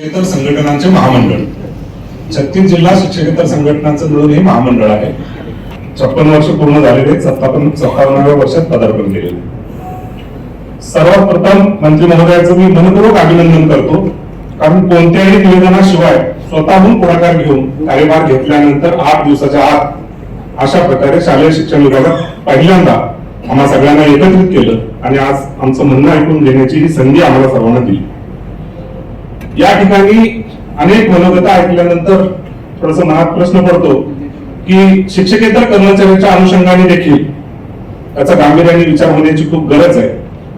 शिक्षकेतर संघटनांचे महामंडळ. छत्तीस जिल्हा शिक्षकेतर संघटनांचं मिळून हे महामंडळ आहे. छप्पन वर्ष पूर्ण झालेले सत्तापन सत्तावन्न सत्तावन्नाव्या वर्षात पदार्पण केलेले सर्वात प्रथम मंत्री महोदयाचं मी मनपूर्वक अभिनंदन करतो. कारण कोणत्याही निवेदनाशिवाय स्वतःहून पुढाकार घेऊन कार्यभार घेतल्यानंतर आठ दिवसाच्या आत अशा प्रकारे शालेय शिक्षण विभागात पहिल्यांदा आम्हा सगळ्यांना एकत्रित केलं आणि आज आमचं म्हणणं ऐकून घेण्याची ही संधी आम्हाला सर्वांना दिली. या ठिकाणी अनेक मनोगता ऐकल्यानंतर थोडासा मनात प्रश्न पडतो की शिक्षकेतर कर्मचाऱ्यांच्या अनुषंगाने देखील त्याचा गांभीर्याने विचार होण्याची खूप गरज आहे.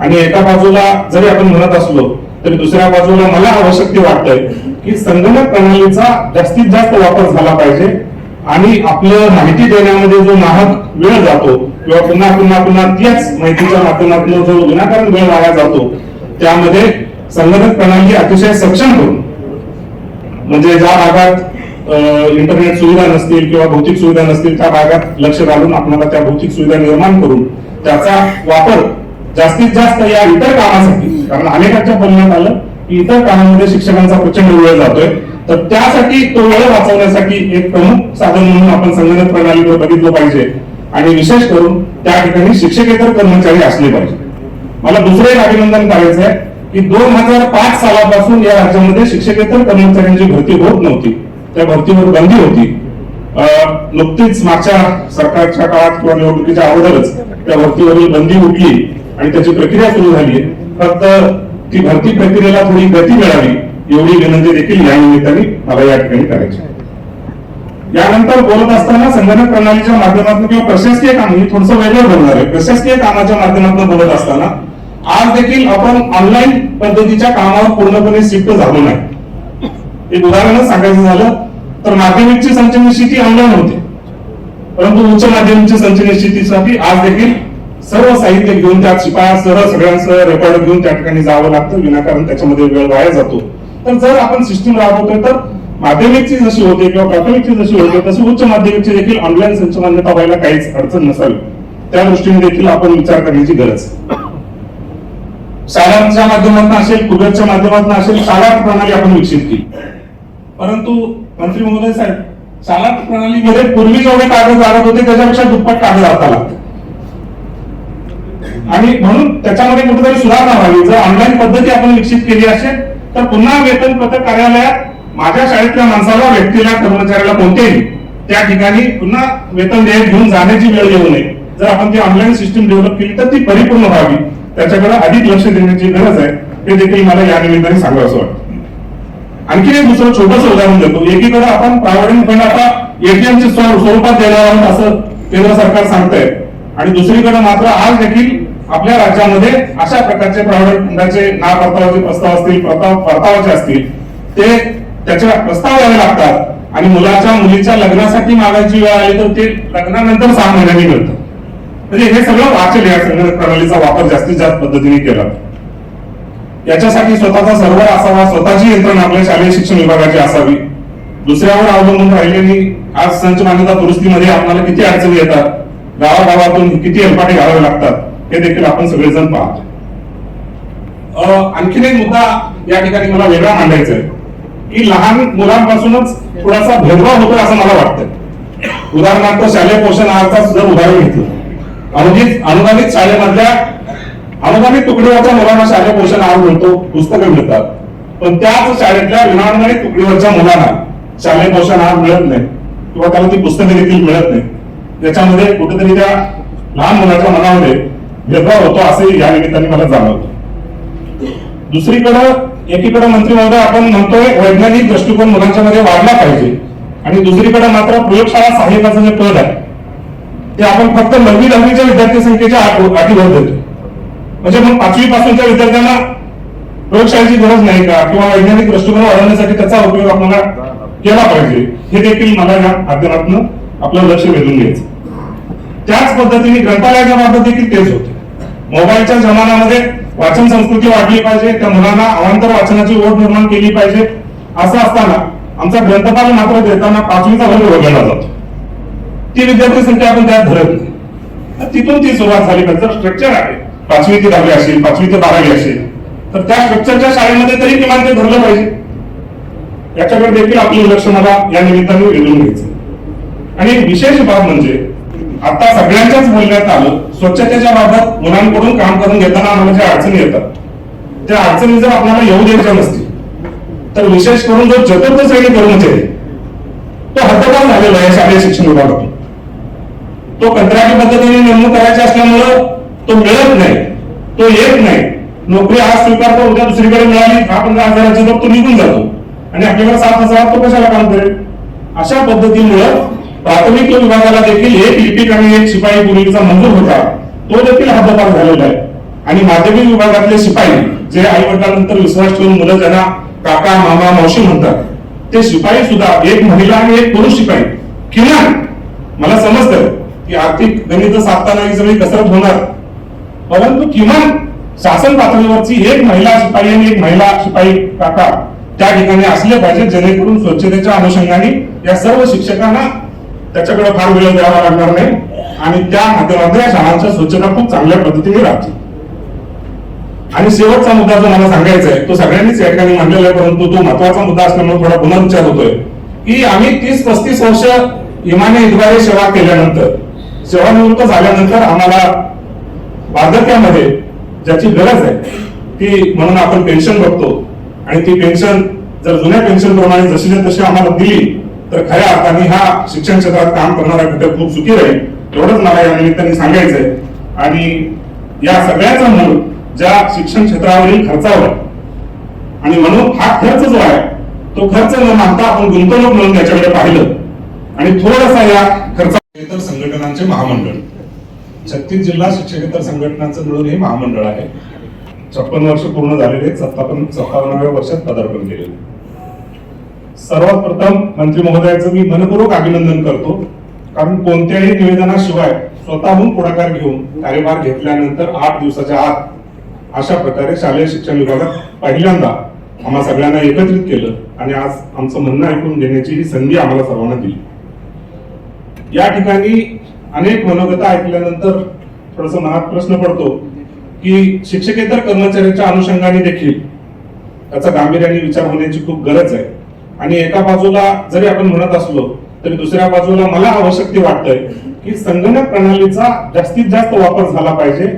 आणि एका बाजूला जरी आपण म्हणत असलो तरी दुसऱ्या बाजूला मला आवश्यक ते वाटतंय की संगणक प्रणालीचा जास्तीत जास्त वापर झाला पाहिजे आणि आपलं माहिती देण्यामध्ये जो नाहक वेळ जातो किंवा पुन्हा पुन्हा पुन्हा त्याच माहितीच्या माध्यमातून जो विनाकारण वेळ वाया जातो त्यामध्ये संगणक प्रणाली अतिशय सक्षम करून म्हणजे ज्या भागात इंटरनेट सुविधा नसतील किंवा भौतिक सुविधा नसतील त्या भागात लक्ष घालून आपल्याला त्या भौतिक सुविधा निर्माण करून त्याचा वापर जास्तीत जास्त या इतर कामासाठी कारण अनेकांच्या परिणाम आलं की इतर कामामध्ये शिक्षकांचा प्रचंड वेळ जातोय तर त्यासाठी तो वेळ वाचवण्यासाठी एक प्रमुख साधन म्हणून आपण संगणक प्रणालीकडे बघितलं पाहिजे. आणि विशेष करून त्या ठिकाणी शिक्षकेतर कर्मचारी असले पाहिजे. मला दुसरं एक अभिनंदन करायचं आहे की दोन हजार पाच सालापासून या राज्यामध्ये शिक्षकेतर कर्मचाऱ्यांची भरती होत नव्हती. त्या भरतीवर बंदी होती. नुकतीच मागच्या सरकारच्या काळात किंवा निवडणुकीच्या अगोदरच त्या भरतीवरील बंदी उठली आणि त्याची प्रक्रिया सुरू झाली. फक्त ती भरती प्रक्रियेला थोडी गती मिळावी एवढी विनंती देखील या निमित्ताने मला या ठिकाणी करायची यानंतर बोलत असताना संगणक प्रणालीच्या माध्यमातून किंवा प्रशासकीय काम ही थोडस वेगळं बोलणार आहे. प्रशासकीय कामाच्या माध्यमातून बोलत असताना आज देखील आपण ऑनलाईन पद्धतीच्या कामावर पूर्णपणे शिफ्ट झालो नाही. एक उदाहरणच सांगायचं झालं तर माध्यमिकची संच निश्चिती ऑनलाईन होते. परंतु उच्च माध्यमिकची संच निश्चितीसाठी आज देखील सर्व साहित्य घेऊन त्यात शिपायासह सगळ्यांसह रेकॉर्ड घेऊन त्या ठिकाणी जावं लागतं विनाकारण त्याच्यामध्ये वेळ वाया जातो. तर जर आपण सिस्टीम राबवतोय तर माध्यमिकची जशी होते किंवा प्राथमिकची जशी होते तशी उच्च माध्यमिकची देखील ऑनलाईन संच मान्यता व्हायला काहीच अडचण नसावी. त्या दृष्टीने देखील आपण विचार करण्याची गरज. आहे. माध्यमातून असेल कुबेरच्या माध्यमातून असेल शाळा प्रणाली आपण विकसित केली. परंतु मंत्री महोदय साहेब शाळा प्रणालीमध्ये पूर्वी जेवढे कागद लागत होते त्याच्यापेक्षा दुप्पट कागद आता लागतात. आणि म्हणून त्याच्यामध्ये कुठेतरी सुधारणा व्हावी. जर ऑनलाईन पद्धती आपण विकसित केली असेल तर पुन्हा वेतन पत्र कार्यालयात माझ्या शाळेतल्या माणसाला व्यक्तीला कर्मचाऱ्याला कोणतेही त्या ठिकाणी पुन्हा वेतन देयक घेऊन जाण्याची वेळ येऊ नये. जर आपण ती ऑनलाईन सिस्टीम डेव्हलप केली तर ती परिपूर्ण व्हावी. त्याच्याकडे अधिक लक्ष देण्याची गरज आहे हे देखील मला या निमित्ताने सांगावं असं वाटतं. आणखी एक दुसरं छोटस उदाहरण देतो. एकीकडे आपण प्रायव्हेट फंड आता एटीएमच्या स्वरूपात देणार आहोत असं केंद्र सरकार सांगतंय. आणि दुसरीकडे मात्र आज देखील आपल्या राज्यामध्ये अशा प्रकारचे प्रायव्हेट फंडाचे ना परतावाचे प्रस्ताव असतील परताव परतावाचे असतील ते त्याचे प्रस्ताव द्यावे लागतात. आणि मुलाच्या मुलीच्या लग्नासाठी मागायची वेळ आली तर ते लग्नानंतर सहा महिन्यांनी मिळतं. म्हणजे हे सगळं वाचेल या संगणक प्रणालीचा वापर जास्तीत जास्त पद्धतीने केला. याच्यासाठी स्वतःचा सर्व्हर असावा स्वतःची यंत्रणा आपल्या शालेय शिक्षण विभागाची असावी. दुसऱ्यावर अवलंबून राहिलेली आज संच मान्यता दुरुस्तीमध्ये आपल्याला किती अडचणी येतात गावागावातून किती हेलपाटे घालावे लागतात हे देखील आपण सगळेजण पाहतो. अं, आणखीन एक मुद्दा या ठिकाणी मला वेगळा मांडायचा आहे की लहान मुलांपासूनच थोडासा भेदभाव होतो असं मला वाटतं उदाहरणार्थ शालेय पोषण आहारचा सुद्धा उदाहरण घेतलं अनुदानित अनुदानित शाळेमधल्या अनुदानित तुकडीवरच्या मुलांना शालेय पोषण आहार मिळतो पुस्तकं मिळतात. पण त्याच शाळेतल्या विनाअनुदानित तुकडीवरच्या मुलांना शालेय पोषण आहार मिळत नाही किंवा त्याला ती पुस्तकं देखील मिळत नाही. त्याच्यामध्ये कुठेतरी त्या लहान मुलाच्या मनामध्ये भेदभाव होतो असे या निमित्ताने मला जाणवतं. दुसरीकडं एकीकडे मंत्री महोदय आपण म्हणतोय वैज्ञानिक दृष्टिकोन मुलांच्या मध्ये वाढला पाहिजे. आणि दुसरीकडे मात्र प्रयोगशाळा सहाय्यकाचं जे पद आहे ते आपण फक्त नववी दहावीच्या विद्यार्थी संख्येच्या आठ- अटीवर देतो म्हणजे मग पाचवी पासूनच्या विद्यार्थ्यांना प्रयोगशाळेची गरज नाही का? किंवा वैज्ञानिक दृष्टिकोन वाढवण्यासाठी त्याचा उपयोग आपल्याला केला पाहिजे. हे देखील मला या माध्यमातून आपलं लक्ष वेधून घ्यायचं. त्याच पद्धतीने ग्रंथालयाच्या बाबत देखील तेच होते. मोबाईलच्या जमान्यामध्ये वाचन संस्कृती वाढली पाहिजे. त्या मुलांना अवांतर वाचनाची ओढ निर्माण केली पाहिजे. असं असताना आमचा ग्रंथपाल मात्र देताना पाचवीचा वर्ग वगळला जातो. ती विद्यार्थी संख्या आपण त्यात धरत नाही. तिथून ती सुरुवात झाली. पाहिजे स्ट्रक्चर आहे. पाचवी ते दहावी असेल पाचवी ते बारावी असेल. तर त्या स्ट्रक्चरच्या शाळेमध्ये तरी किमान ते धरलं पाहिजे. याच्याकडे देखील आपलं लक्ष मला या निमित्ताने वेधून घ्यायचं. आणि एक विशेष बाब म्हणजे आता सगळ्यांच्याच बोलण्यात आलं. स्वच्छतेच्या बाबत मुलांकडून काम करून घेताना आम्हाला ज्या अडचणी येतात त्या अडचणी जर आपल्याला येऊ द्यायच्या नसतील तर विशेष करून जो चतुर्थ श्रेणी कर्मचारी तो हद्दपार झालेला आहे शालेय शिक्षण विभागातून. तो कंत्राटी पद्धतीने नेमणूक करायची असल्यामुळं तो मिळत नाही. तो येत नाही. नोकरी आज स्वीकारतो उद्या दुसरीकडे मिळाली दहा पंधरा हजाराची तर तो निघून जातो. आणि आपल्याकडे सात हजार तो कशाला काम करेल? अशा पद्धतीमुळं प्राथमिक विभागाला देखील एक लिपिक आणि एक शिपाई पूर्वीचा मंजूर होता. तो देखील हद्दपार झालेला आहे. आणि माध्यमिक विभागातले शिपाई जे आई वडिलांनंतर विश्वास ठेवून मुलं ज्यांना काका मामा मावशी म्हणतात ते शिपाई सुद्धा एक महिला आणि एक पुरुष शिपाई. किमान मला समजतं की आर्थिक गणित साधताना ही सगळी कसरत होणार. परंतु किमान शासन पातळीवरची एक महिला शिपाई आणि एक महिला शिपाई काका त्या ठिकाणी असले पाहिजे जेणेकरून स्वच्छतेच्या अनुषंगाने या सर्व शिक्षकांना त्याच्याकडे फार वेळ द्यावा लागणार नाही आणि त्या माध्यमातून या शाळांच्या स्वच्छता खूप चांगल्या पद्धतीने राहतील आणि शेवटचा मुद्दा जो मला सांगायचा आहे तो सगळ्यांनीच या ठिकाणी मांडलेला आहे परंतु तो महत्त्वाचा मुद्दा असल्यामुळे थोडा पुनर्विचार होतोय. की आम्ही तीस पस्तीस वर्ष इमाने इद्वारे सेवा केल्यानंतर सेवानिवृत्त झाल्यानंतर आम्हाला वार्धक्यामध्ये ज्याची गरज आहे ती म्हणून आपण पेन्शन बघतो. आणि ती पेन्शन जर जुन्या पेन्शन प्रमाणे जशीच्या तशी आम्हाला दिली तर खऱ्या अर्थाने हा शिक्षण क्षेत्रात काम करणारा घटक खूप सुखी राहील एवढंच मला या निमित्ताने सांगायचंय. आणि या सगळ्याचा मूळ ज्या शिक्षण क्षेत्रावरील खर्चावर आणि म्हणून हा खर्च जो आहे तो खर्च न मानता आपण गुंतवणूक म्हणून त्याच्याकडे पाहिलं. आणि थोडासा या खर्चा संघटनांचे महामंडळ. छत्तीस जिल्हा शिक्षकेतर संघटनांचं मिळून हे महामंडळ आहे. छप्पन वर्ष पूर्ण झालेले सत्तापन सत्तावन्नाव्या वर्षात पदार्पण केलेले. सर्वात प्रथम मंत्री महोदयाचं मी मनपूर्वक अभिनंदन करतो. कारण कोणत्याही निवेदनाशिवाय स्वतःहून पुढाकार घेऊन कार्यभार घेतल्यानंतर आठ दिवसाच्या आत अशा प्रकारे शालेय शिक्षण विभागात पहिल्यांदा आम्हा सगळ्यांना एकत्रित केलं आणि आज आमचं म्हणणं ऐकून घेण्याची ही संधी आम्हाला सर्वांना दिली. या ठिकाणी अनेक मनोगता ऐकल्यानंतर थोडासा मनात प्रश्न पडतो की शिक्षकेतर कर्मचाऱ्यांच्या अनुषंगाने देखील त्याचा गांभीर्याने विचार होण्याची खूप गरज आहे. आणि एका बाजूला जरी आपण म्हणत असलो तरी दुसऱ्या बाजूला मला आवश्यक ते वाटतंय की संगणक प्रणालीचा जास्तीत जास्त वापर झाला पाहिजे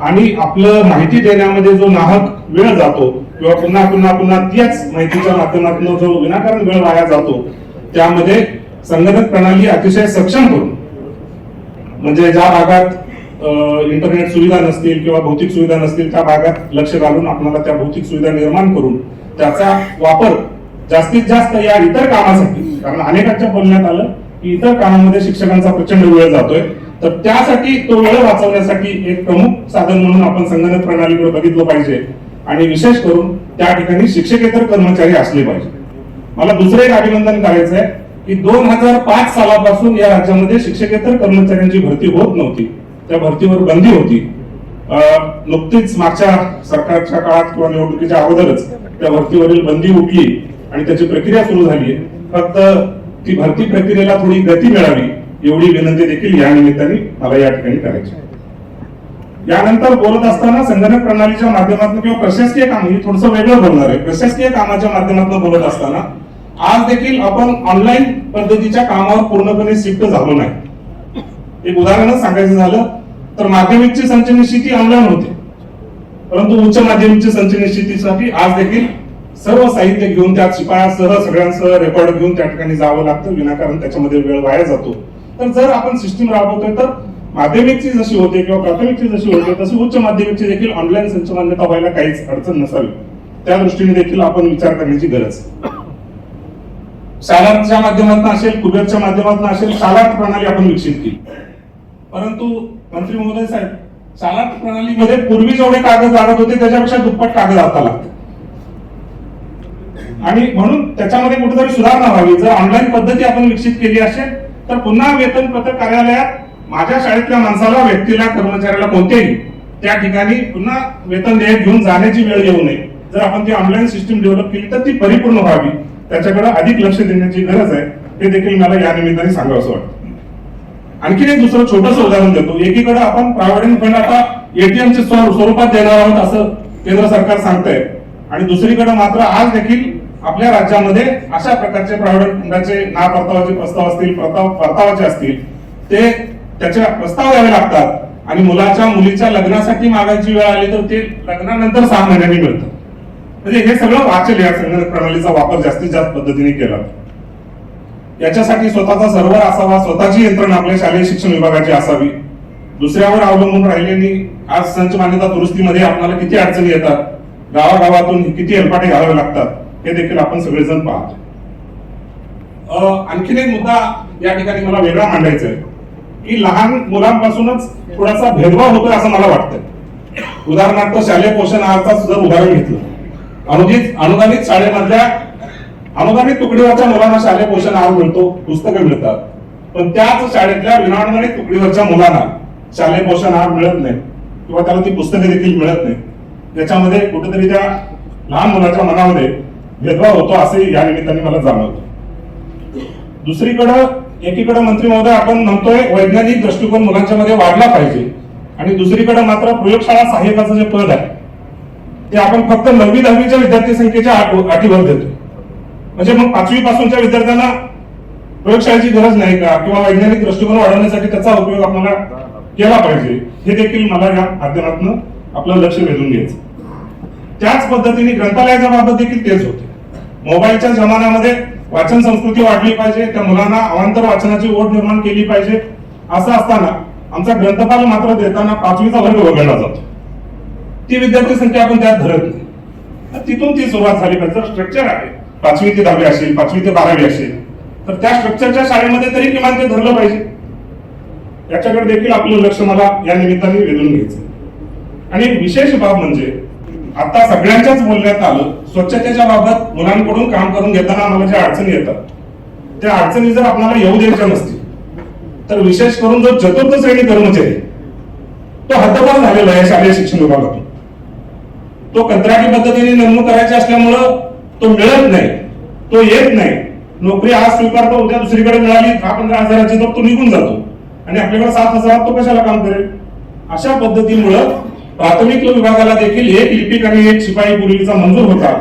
आणि आपलं माहिती देण्यामध्ये जो नाहक वेळ जातो किंवा पुन्हा पुन्हा पुन्हा त्याच माहितीच्या माध्यमातून जो विनाकारण वेळ वाया जातो त्यामध्ये संगणक प्रणाली अतिशय सक्षम करून म्हणजे ज्या भागात इंटरनेट सुविधा नसतील किंवा भौतिक सुविधा नसतील त्या भागात लक्ष घालून आपल्याला त्या भौतिक सुविधा निर्माण करून त्याचा वापर जास्तीत जास्त या इतर कामासाठी कारण अनेकांच्या बोलण्यात आलं की इतर कामामध्ये शिक्षकांचा प्रचंड वेळ जातोय तर त्यासाठी तो वेळ वाचवण्यासाठी एक प्रमुख साधन म्हणून आपण संगणक प्रणालीकडे बघितलं पाहिजे. आणि विशेष करून त्या ठिकाणी शिक्षकेतर कर्मचारी असले पाहिजे. मला दुसरं एक अभिनंदन करायचं आहे की दोन हजार पाच सालापासून या राज्यामध्ये शिक्षकेतर कर्मचाऱ्यांची भरती होत नव्हती. त्या भरतीवर बंदी होती. नुकतीच मागच्या सरकारच्या काळात किंवा निवडणुकीच्या अगोदरच त्या भरतीवरील बंदी उठली आणि त्याची प्रक्रिया सुरू झाली फक्त ती भरती प्रक्रियेला थोडी गती मिळावी एवढी विनंती देखील या निमित्ताने मला या ठिकाणी करायची आहे. यानंतर बोलत असताना संगणक प्रणालीच्या माध्यमातून किंवा प्रशासकीय काम हे थोडस वेगळं बोलणार आहे. प्रशासकीय कामाच्या माध्यमातून बोलत असताना आज देखील आपण ऑनलाईन पद्धतीच्या कामावर पूर्णपणे शिफ्ट झालो नाही. एक उदाहरणच सांगायचं झालं तर माध्यमिकची संच निश्चिती ऑनलाईन होते. परंतु उच्च माध्यमिकची संच निश्चितीसाठी आज देखील सर्व साहित्य घेऊन त्यात शिपायासह सगळ्यांसह रेकॉर्ड घेऊन त्या ठिकाणी जावं लागतं विनाकारण त्याच्यामध्ये वेळ वाया जातो. तर जर आपण सिस्टीम राबवतोय तर माध्यमिकची जशी होते किंवा प्राथमिकची जशी होते तशी उच्च माध्यमिकची देखील ऑनलाईन संच मान्यता व्हायला काहीच अडचण नसावी. त्या दृष्टीने देखील आपण विचार करण्याची गरज आहे. शालांच्या माध्यमातून असेल कुबेरच्या माध्यमातून असेल सालाट प्रणाली आपण विकसित केली. परंतु मंत्री महोदय साहेब सालाट प्रणालीमध्ये पूर्वी जेवढे कागद लागत होते त्याच्यापेक्षा दुप्पट कागद आता लागतात. आणि म्हणून त्याच्यामध्ये कुठेतरी सुधारणा व्हावी. जर ऑनलाईन पद्धती आपण विकसित केली असेल तर पुन्हा वेतन पत्र कार्यालयात माझ्या शाळेतल्या माणसाला व्यक्तीला कर्मचाऱ्याला कोणत्याही त्या ठिकाणी पुन्हा वेतन देयक घेऊन जाण्याची वेळ येऊ नये. जर आपण ती ऑनलाईन सिस्टीम डेव्हलप केली तर ती परिपूर्ण व्हावी. त्याच्याकडे अधिक लक्ष देण्याची गरज आहे हे देखील मला या निमित्ताने सांगावं असं वाटतं. आणखीन एक दुसरं छोटस उदाहरण देतो. एकीकडे आपण प्रॉव्हिडंट फंड आता एटीएमच्या स्वरूपात देणार आहोत असं केंद्र सरकार सांगतंय. आणि दुसरीकडे मात्र आज देखील आपल्या राज्यामध्ये अशा प्रकारचे प्रॉव्हिडंट फंडाचे ना परतावाचे प्रस्ताव असतील प्रताव परतावाचे असतील ते त्याचे प्रस्ताव द्यावे लागतात. आणि मुलाच्या मुलीच्या लग्नासाठी मागायची वेळ आली तर ते लग्नानंतर सहा महिन्यांनी मिळतं. म्हणजे हे सगळं वाचल या संगणक प्रणालीचा वापर जास्तीत जास्त पद्धतीने केला. याच्यासाठी स्वतःचा सर्व्हर असावा स्वतःची यंत्रणा आपल्या शालेय शिक्षण विभागाची असावी. दुसऱ्यावर अवलंबून राहिल्याने आज संच मान्यता दुरुस्तीमध्ये आपल्याला किती अडचणी येतात गावागावातून किती हेलपाटे घालावे लागतात हे देखील आपण सगळेजण पाहतो. अं, आणखीन एक मुद्दा या ठिकाणी मला वेगळा मांडायचा आहे की लहान मुलांपासूनच थोडासा भेदभाव होतोय असं मला वाटतं उदाहरणार्थ शालेय पोषण आहारचा सुद्धा उदाहरण घेतलं अनुदानित अनुदानित शाळेमधल्या अनुदानित तुकडीवरच्या मुलांना शालेय पोषण आहार मिळतो पुस्तकं मिळतात. पण त्याच शाळेतल्या विनाअनुदानित तुकडीवरच्या मुलांना शालेय पोषण आहार मिळत नाही किंवा त्याला ती पुस्तके देखील मिळत नाही. त्याच्यामध्ये कुठेतरी त्या लहान मुलाच्या मनामध्ये भेदभाव होतो असे या निमित्ताने मला जाणवतं. दुसरीकडं एकीकडे मंत्री महोदय आपण म्हणतोय वैज्ञानिक दृष्टिकोन मुलांच्या मध्ये वाढला पाहिजे. आणि दुसरीकडे मात्र प्रयोगशाळा सहाय्यकाचं जे पद आहे ते आपण फक्त नववी दहावीच्या विद्यार्थी संख्येच्या आठ- अटीवर देतो. म्हणजे मग पाचवी पासूनच्या विद्यार्थ्यांना प्रयोगशाळेची गरज नाही का? किंवा वैज्ञानिक दृष्टिकोन वाढवण्यासाठी त्याचा उपयोग आपल्याला केला पाहिजे. हे देखील मला या माध्यमातून आपलं लक्ष वेधून घ्यायचं. त्याच पद्धतीने ग्रंथालयाच्या बाबत देखील तेच होते. मोबाईलच्या जमान्यामध्ये वाचन संस्कृती वाढली पाहिजे. त्या मुलांना अवांतर वाचनाची ओढ निर्माण केली पाहिजे. असं असताना आमचा ग्रंथपाल मात्र देताना पाचवीचा वर्ग वगळला जातो. ती विद्यार्थी संख्या आपण त्यात धरत नाही. तर तिथून ती सुरुवात झाली. पाहिजे स्ट्रक्चर आहे. पाचवी ते दहावी असेल पाचवी ते बारावी असेल. तर त्या स्ट्रक्चरच्या शाळेमध्ये तरी किमान ते धरलं पाहिजे. याच्याकडे देखील आपलं लक्ष मला या निमित्ताने वेधून घ्यायचं आणि विशेष बाब म्हणजे आता सगळ्यांच्याच बोलण्यात आलं. स्वच्छतेच्या बाबत मुलांकडून काम करून घेताना आम्हाला ज्या अडचणी येतात त्या अडचणी जर आपल्याला येऊ द्यायच्या नसतील तर विशेष करून जो चतुर्थ श्रेणी कर्मचारी तो हद्दपार झालेला आहे शालेय शिक्षण विभागातून. तो कंत्राटी पद्धतीने नेमणूक करायची असल्यामुळं तो मिळत नाही तो येत नाही. नोकरी आज स्वीकारतो उद्या दुसरीकडे मिळाली दहा पंधरा हजाराची तर तो निघून जातो. आणि आपल्याकडे सात हजारात तो कशाला काम करेल? अशा पद्धतीमुळं प्राथमिक विभागाला देखील एक लिपिक आणि एक शिपाई पूर्वीचा मंजूर होता.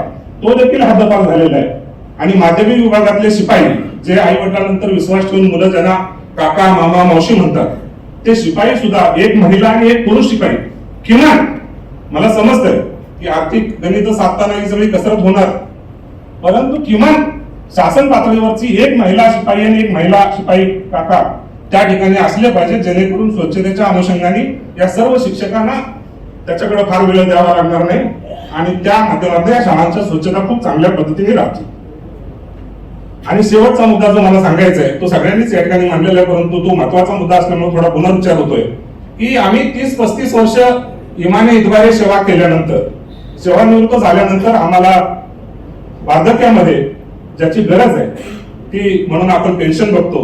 तो देखील हद्दपार झालेला आहे. आणि माध्यमिक विभागातले शिपाई जे आई वडिलांनंतर विश्वास ठेवून मुलं ज्यांना काका मामा मावशी म्हणतात ते शिपाई सुद्धा एक महिला आणि एक पुरुष शिपाई. किमान मला समजतंय की आर्थिक गणित साधताना ही सगळी कसरत होणार. परंतु किमान शासन पातळीवरची एक महिला शिपाई आणि एक महिला शिपाई काका त्या ठिकाणी असले पाहिजे जेणेकरून स्वच्छतेच्या अनुषंगाने या सर्व शिक्षकांना त्याच्याकडे फार वेळ द्यावा लागणार नाही आणि त्या माध्यमातून या शाळांच्या स्वच्छता खूप चांगल्या पद्धतीने राहतील आणि शेवटचा मुद्दा जो मला सांगायचा आहे तो सगळ्यांनीच या ठिकाणी मांडलेला आहे परंतु तो महत्त्वाचा मुद्दा असल्यामुळे थोडा पुनरुच्चार होतोय. की आम्ही तीस पस्तीस वर्ष इमाने इद्वारे सेवा केल्यानंतर सेवानिवृत्त झाल्यानंतर आम्हाला वार्धक्यामध्ये ज्याची गरज आहे ती म्हणून आपण पेन्शन बघतो.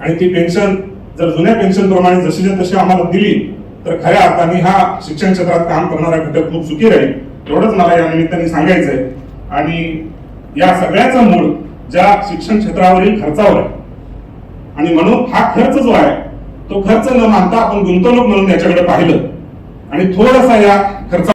आणि ती पेन्शन जर जुन्या पेन्शन प्रमाणे जशीच्या तशी आम्हाला दिली तर खऱ्या अर्थाने हा शिक्षण क्षेत्रात काम करणारा घटक खूप सुखी राहील. एवढंच मला या निमित्ताने सांगायचं आहे आणि या सगळ्याचं मूळ ज्या शिक्षण क्षेत्रावरील खर्चावर आहे आणि म्हणून हा खर्च जो आहे तो खर्च न मानता आपण गुंतवणूक म्हणून याच्याकडे पाहिलं. आणि थोडासा या खर्चा